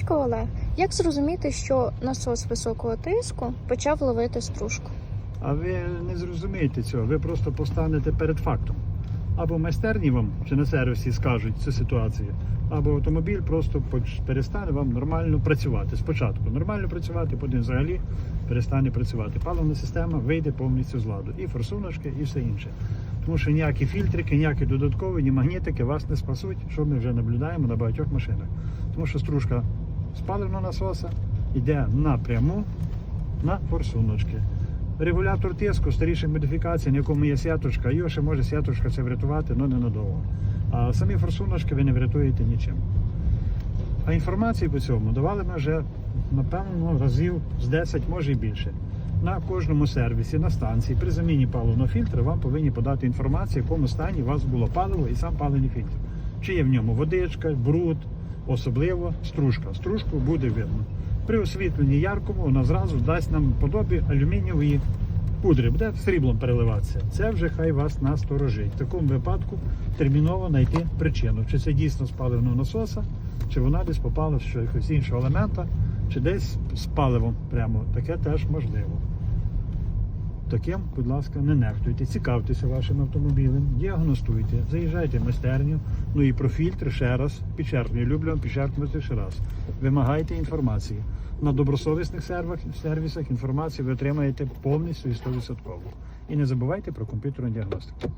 Дядько Олег, як зрозуміти, що насос високого тиску почав ловити стружку? А ви не зрозумієте цього, ви просто постанете перед фактом. Або майстерні вам чи на сервісі скажуть цю ситуацію, або автомобіль просто перестане вам нормально працювати. Спочатку нормально працювати, потім взагалі перестане працювати. Паливна система вийде повністю з ладу. І форсуночки, і все інше. Тому що ніякі фільтрики, ніякі додаткові, ні магнітики вас не спасуть, що ми вже наблюдаємо на багатьох машинах. Тому що стружка з паливного насоса йде напряму на форсуночки. Регулятор тиску старіших модифікацій, на якому є сяточка, його ще може сяточка це врятувати, але ненадовго. А самі форсуночки ви не врятуєте нічим. А інформації по цьому давали ми вже, напевно, разів з 10, може і більше. На кожному сервісі, на станції, при заміні паливного фільтра вам повинні подати інформацію, в якому стані у вас було паливо і сам паливний фільтр. Чи є в ньому водичка, бруд, особливо стружка. Стружку буде видно. При освітленні яркому вона зразу дасть нам подобі алюмінієвої пудри, буде сріблом переливатися. Це вже хай вас насторожить. В такому випадку терміново знайти причину, чи це дійсно з паливного насоса, чи вона десь попала з якогось іншого елемента, чи десь з паливом прямо. Таке теж можливо. Таким, будь ласка, не нехтуйте, цікавтеся вашим автомобілем, діагностуйте, заїжджайте в майстерню. Ну і про фільтр ще раз підчеркную, люблю вам підчеркнути ще раз. Вимагайте інформації. На добросовісних сервах, сервісах інформацію ви отримаєте повністю і 100%. І не забувайте про комп'ютерну діагностику.